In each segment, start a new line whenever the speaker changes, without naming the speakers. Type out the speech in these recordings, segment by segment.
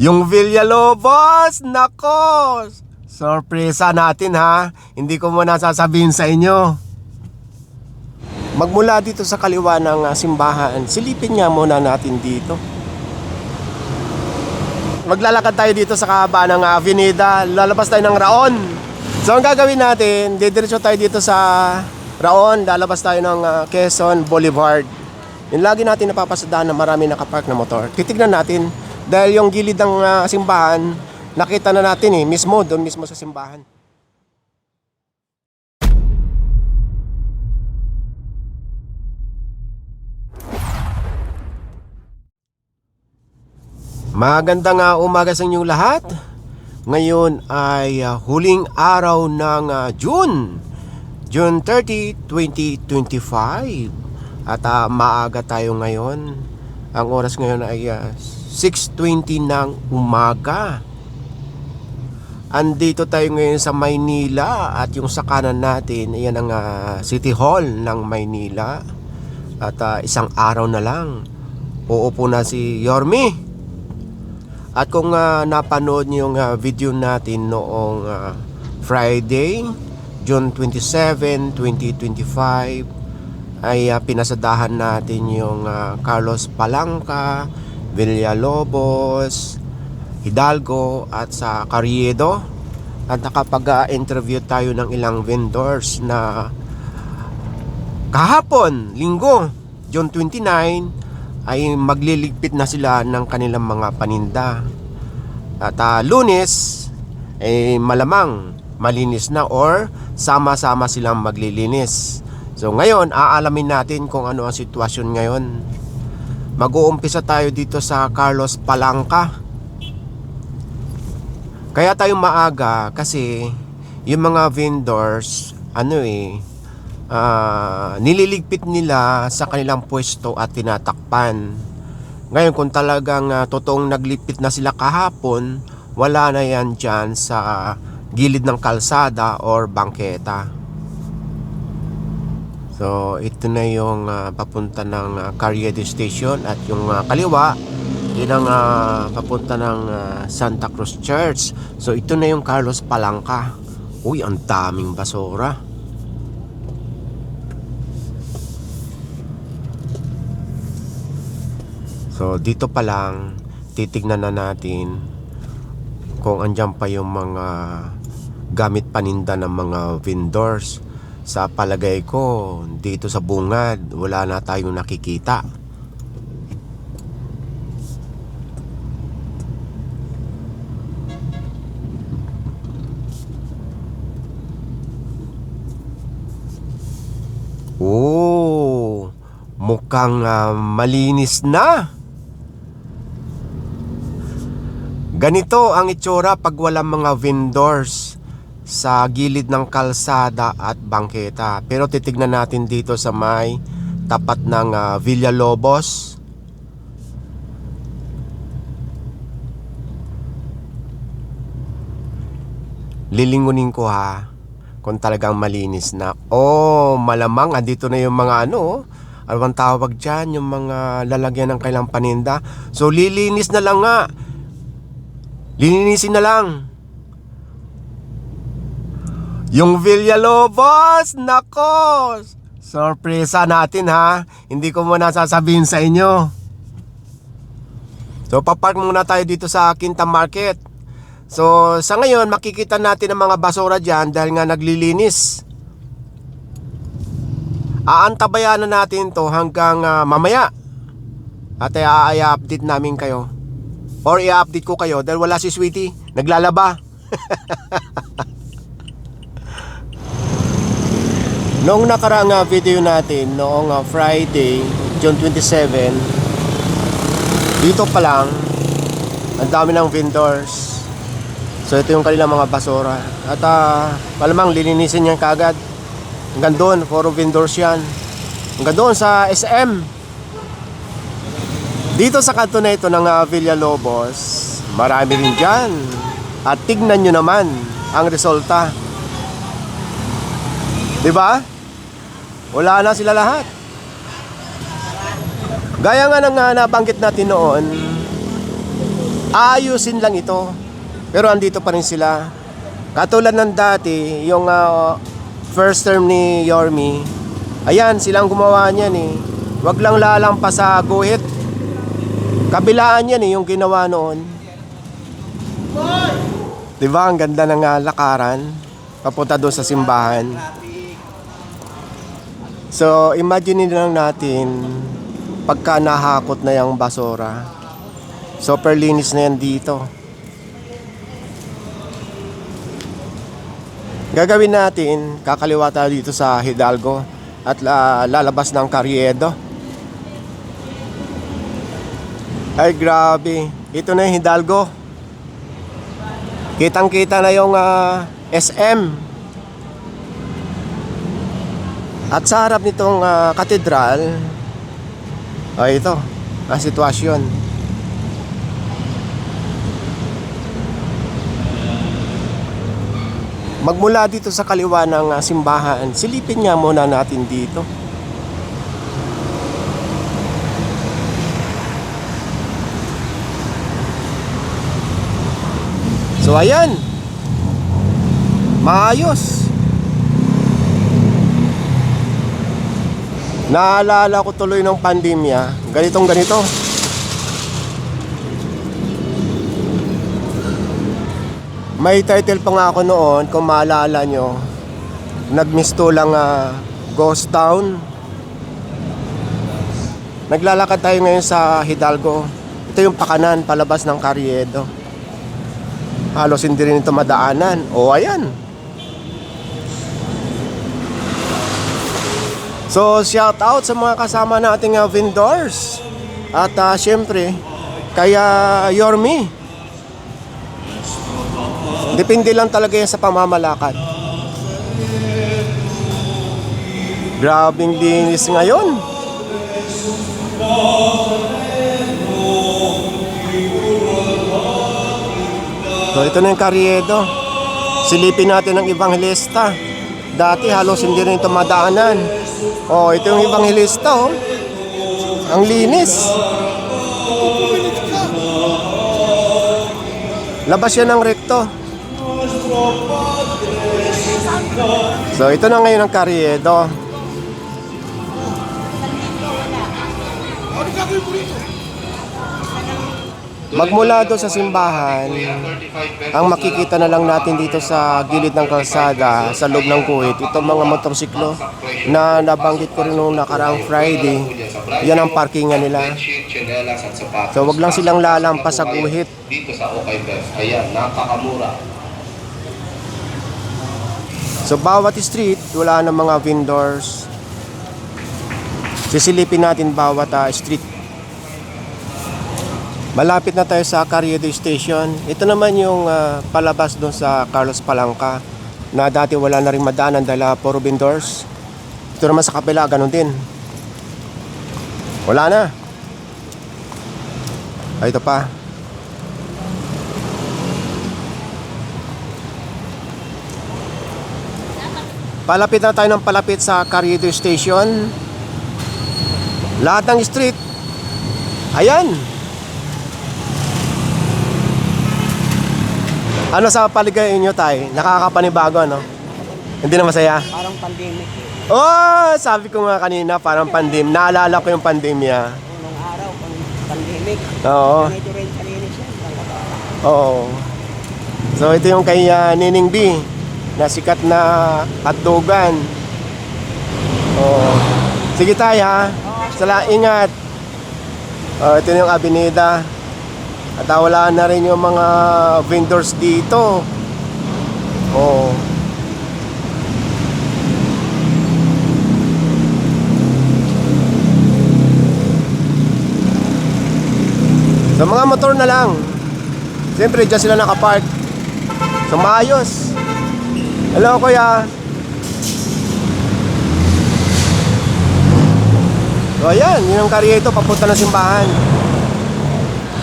Yung Villalobos, nako! Sorpresa natin ha. Hindi ko muna sasabihin sa inyo. Magmula dito sa kaliwa ng ah, simbahan, silipin nga muna natin dito. Maglalakad tayo dito sa kababa ng ah, avenida. Lalabas tayo ng Raon. So ang gagawin natin, didiretso tayo dito sa Raon. Lalabas tayo ng ah, Quezon Boulevard. Yung lagi natin napapasadahan na marami nakapark na motor. Titignan natin dahil yung gilid ng ah, simbahan, nakita na natin eh, mismo, doon mismo sa simbahan. Magandang uh, umaga sa inyong lahat. Ngayon ay ah, huling araw ng ah, June. June 30, 2025. At ah, maaga tayo ngayon. Ang oras ngayon ay ah, 6.20 ng umaga. Andito tayo ngayon sa Maynila at yung sa kanan natin, ayan ang ah, City Hall ng Maynila. At ah, isang araw na lang, uupo na si Yormi. At kung ah, napanood niyo yung ah, video natin noong ah, Friday, June 27, 2025, ay ah, pinasadahan natin yung ah, Carlos Palanca, Villalobos, Hidalgo at sa Carriedo. At nakapag-interview tayo ng ilang vendors na kahapon, linggo, June 29, ay magliligpit na sila ng kanilang mga paninda. At ah, lunes, eh, malamang malinis na or sama-sama silang maglilinis. So ngayon, aalamin natin kung ano ang sitwasyon ngayon. Mag-uumpisa tayo dito sa Carlos Palanca. Kaya tayo maaga kasi yung mga vendors, ano eh, ah, nililigpit nila sa kanilang pwesto at tinatakpan. Ngayon kung talagang ah, totoong naglipit na sila kahapon, wala na yan dyan sa gilid ng kalsada or bangketa. So ito na yung ah, papunta ng uh, Carriedo Station at yung ah, kaliwa yun ang ah, papunta ng ah, Santa Cruz Church. So ito na yung Carlos Palanca. Uy, ang daming basura. So dito pa lang titignan na natin kung andyan pa yung mga gamit paninda ng mga vendors. Sa palagay ko, dito sa bungad, wala na tayong nakikita. Oh, mukhang ah, malinis na. Ganito ang itsura pag walang mga vendors sa gilid ng kalsada at bangketa. Pero titignan natin dito sa may tapat ng ah, Villalobos. Lilingunin ko ha kung talagang malinis na. Oh, malamang andito na yung mga ano, ano bang tawag dyan, yung mga lalagyan ng kailang paninda. So lilinis na lang nga. Lilinisin na lang. Yung Villalobos, nako! Sorpresa natin ha. Hindi ko muna sasabihin sa inyo. So papark muna tayo dito sa Quinta Market. So sa ngayon makikita natin ang mga basura dyan dahil nga naglilinis. Aantabayan na natin to hanggang ah, mamaya. At i-update namin kayo. Or i-update ko kayo dahil wala si Sweetie. Naglalaba. Noong nakaraang video natin, noong ah, Friday, June 27, dito pa lang, ang dami ng vendors. So ito yung kanilang mga basura. At ah, malamang lilinisin yan kagad. Hanggang doon, puro vendors yan. Hanggang doon sa SM. Dito sa kanto na ito ng uh, Villalobos, marami rin dyan. At tignan nyo naman ang resulta. 'Di ba? Wala na sila lahat. Gaya nga ng uh, nabanggit natin noon, Ayusin lang ito. Pero andito pa rin sila. Katulad ng dati, yung ah, first term ni Yormi, ayan, silang gumawa niyan eh. Wag lang lalampas sa guhit. Kabilaan yan eh, yung ginawa noon. Di ba, ang ganda ng ah, lakaran. Papunta doon sa simbahan. So, imagine lang natin pagka nahakot na yung basura. Super linis na yan dito. Gagawin natin, kakaliwa tayo dito sa Hidalgo at la- lalabas ng Carriedo. Ay grabe, ito na yung Hidalgo. Kitang kita na yung ah, SM. At sa harap nitong ah, katedral, ay ito, ang sitwasyon. Magmula dito sa kaliwa ng ah, simbahan, silipin nga muna natin dito. So ayan. Maayos. Naalala ko tuloy ng pandemya, ganitong ganito. May title pa nga ako noon, kung maalala nyo. Nagmisto lang ah, Ghost Town. Naglalakad tayo ngayon sa Hidalgo. Ito yung pakanan, palabas ng Carriedo. Halos hindi rin ito madaanan. O ayan. So shout out sa mga kasama nating uh, vendors. At uh, syempre, kaya Yormi. Depende lang talaga yan sa pamamalakad. Grabing linis ngayon. So ito na yung Carriedo. Silipin natin ang Evangelista. Dati halos hindi rin ito madaanan. Oh, ito yung Evangelista oh. Ang linis. Labas yan ng rekto. So ito na ngayon ang Carriedo. Magmula doon sa simbahan, ang makikita na lang natin dito sa gilid ng kalsada, sa loob ng kuwit, itong mga motorsiklo na nabanggit ko rin nung nakaraang Friday, yan ang parkingan nila. So wag lang silang lalampas sa guhit.
Dito sa Okay Best. Ayan, napakamura.
So bawat street, wala ng mga vendors. Sisilipin natin bawat ah, street. Malapit na tayo sa Carriedo Station. Ito naman yung ah, palabas doon sa Carlos Palangka na dati wala na rin madaanan dahil ah, puro vendors. Ito naman sa kapila, ganun din. Wala na. Ay, ito pa. Palapit na tayo ng palapit sa Carriedo Station. Lahat ng street. Ayan. Ano sa paligayan nyo tay? Nakakapanibago ano? Hindi na masaya?
Parang pandemic.
Oh, sabi ko nga kanina parang pandim. Naalala ko yung pandemya.
Unang araw, pang pandemic.
Oo.
Medyo rin yan. Talaga.
Oo. So ito yung kay ah, Nining B na sikat na hotdogan. Oo. Sige tayo ha. Sala ingat. Oh, ito na yung Avenida. At wala na rin yung mga vendors dito. Oo. So mga motor na lang. Siyempre, dyan sila nakapark. So, maayos. Hello, kuya. So, ayan. Yun ang karyeto. Papunta ng simbahan.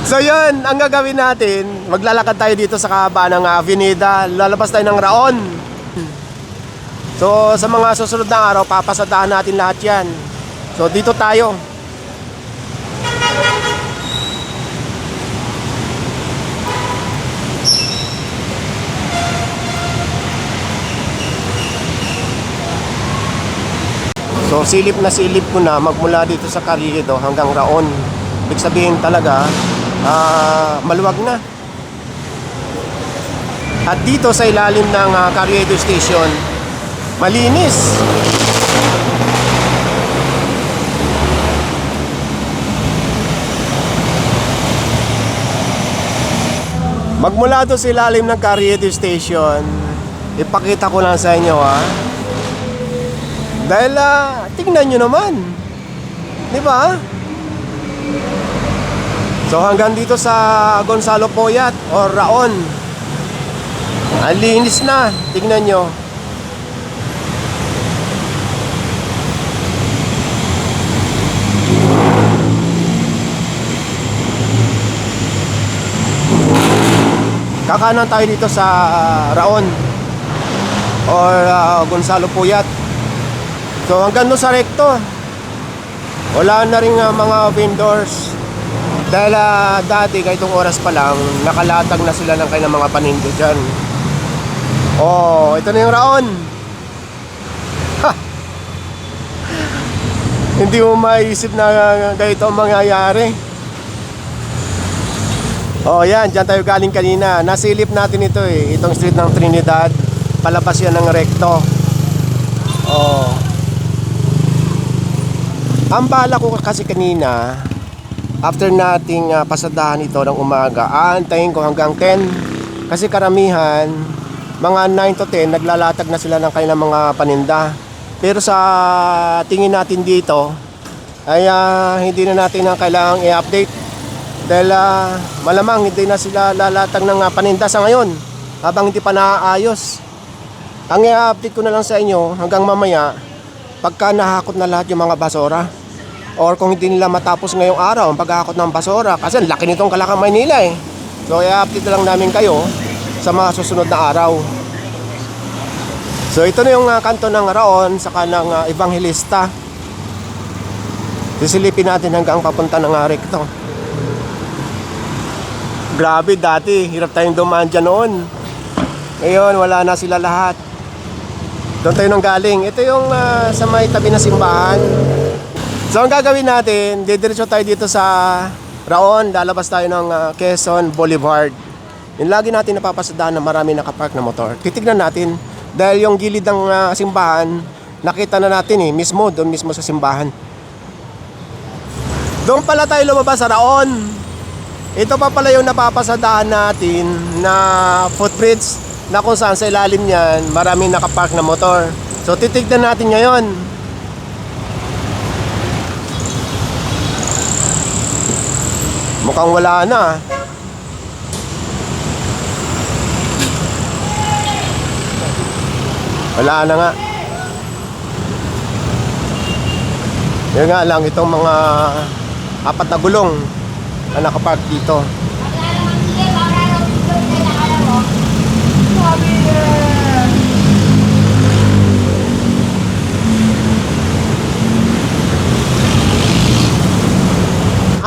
So yun, ang gagawin natin, maglalakad tayo dito sa kaba ng Avenida. Lalabas tayo ng Raon. So sa mga susunod na araw, papasadahan natin lahat yan. So dito tayo. So silip na silip ko na magmula dito sa Carriedo hanggang Raon. Ibig sabihin talaga ah, maluwag na. At dito sa ilalim ng uh, Carriedo Station, malinis. Magmula doon sa ilalim ng Carriedo Station, ipakita ko lang sa inyo ha. Dahil ah, tingnan nyo naman. Di ba? So hanggang dito sa Gonzalo Poyat or Raon. Ang linis na. Tingnan nyo. Kakanan tayo dito sa ah, Raon or ah, Gonzalo Puyat. So hanggang doon sa rekto. Wala na rin ah, mga vendors. Dahil ah, dati kahitong oras pa lang, nakalatag na sila ng kanilang mga paninda dyan. Oh, ito na yung Raon. Ha! Hindi mo maisip na ah, ganito ang mangyayari. Oh, yan. Diyan tayo galing kanina. Nasilip natin ito eh. Itong street ng Trinidad. Palabas yan ng rekto. Oh. Ang bala ko kasi kanina, after nating ah, pasadahan ito ng umaga, aantayin ko hanggang 10. Kasi karamihan, mga 9 to 10, naglalatag na sila ng kanilang mga paninda. Pero sa tingin natin dito, ay ah, hindi na natin na kailangang i-update dahil ah, malamang hindi na sila lalatag ng ah, paninda sa ngayon habang hindi pa naaayos. Ang i-update ko na lang sa inyo hanggang mamaya pagka nahakot na lahat yung mga basura or kung hindi nila matapos ngayong araw ang paghahakot ng basura kasi ang laki nitong Kalakang Maynila eh. So i-update lang namin kayo sa mga susunod na araw. So ito na yung ah, kanto ng Raon sa kanang ah, Evangelista. Sisilipin natin hanggang papunta ng uh, rekto. Grabe dati, hirap tayong dumaan dyan noon. Ngayon, wala na sila lahat. Doon tayo nang galing. Ito yung ah, sa may tabi na simbahan. So, ang gagawin natin, didiretso tayo dito sa Raon. Lalabas tayo ng ah, Quezon Boulevard. Yung lagi natin napapasadahan na marami nakapark na motor. Titignan natin. Dahil yung gilid ng ah, simbahan, nakita na natin eh, mismo, doon mismo sa simbahan. Doon pala tayo lumabas sa Raon. Ito pa pala yung napapasadahan natin na footbridge na kung saan sa ilalim niyan maraming nakapark na motor. So titignan natin ngayon. Mukhang wala na. Wala na nga. Yun nga lang itong mga apat na gulong na nakapark dito.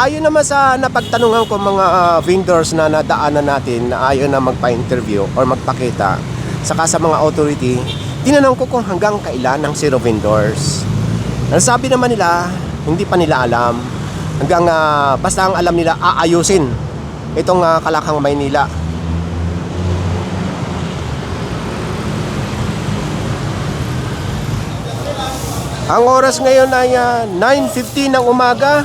Ayon naman sa napagtanungan ko mga ah, vendors na nadaanan natin na ayaw na magpa-interview or magpakita saka sa mga authority, tinanong ko kung hanggang kailan ang zero vendors. Ang sabi naman nila, hindi pa nila alam. Hanggang ah, basta ang alam nila aayusin itong ah, Kalakang Maynila. Ang oras ngayon ay ah, 9.15 ng umaga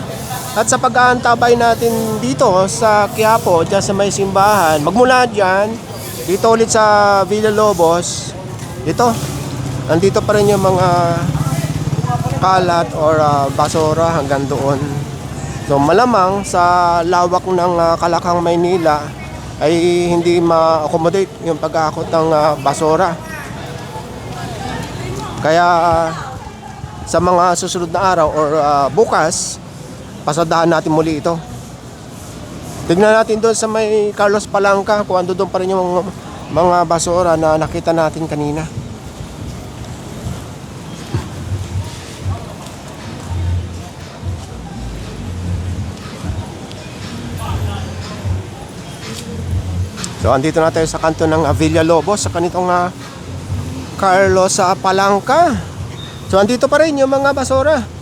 at sa pag-aantabay natin dito sa Quiapo, dyan sa may simbahan, magmula dyan, dito ulit sa Villa Lobos, ito, andito pa rin yung mga kalat or ah, basura hanggang doon. So malamang sa lawak ng ah, Kalakang Maynila ay hindi ma-accommodate yung pag-akot ng ah, basura. Kaya ah, sa mga susunod na araw or ah, bukas, pasadahan natin muli ito. Tignan natin doon sa may Carlos Palangka kung ando doon pa rin yung mga basura na nakita natin kanina. So andito na tayo sa kanto ng Avilla Lobos sa kanitong ah, Carlos sa Palangka. So andito pa rin yung mga basura.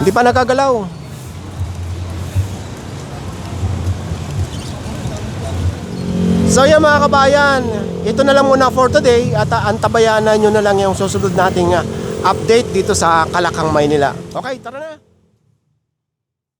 Hindi pa nagagalaw. So yan mga kabayan, ito na lang muna for today at uh, antabayanan nyo na lang yung susunod nating ah, update dito sa Kalakang Maynila. Okay, tara na!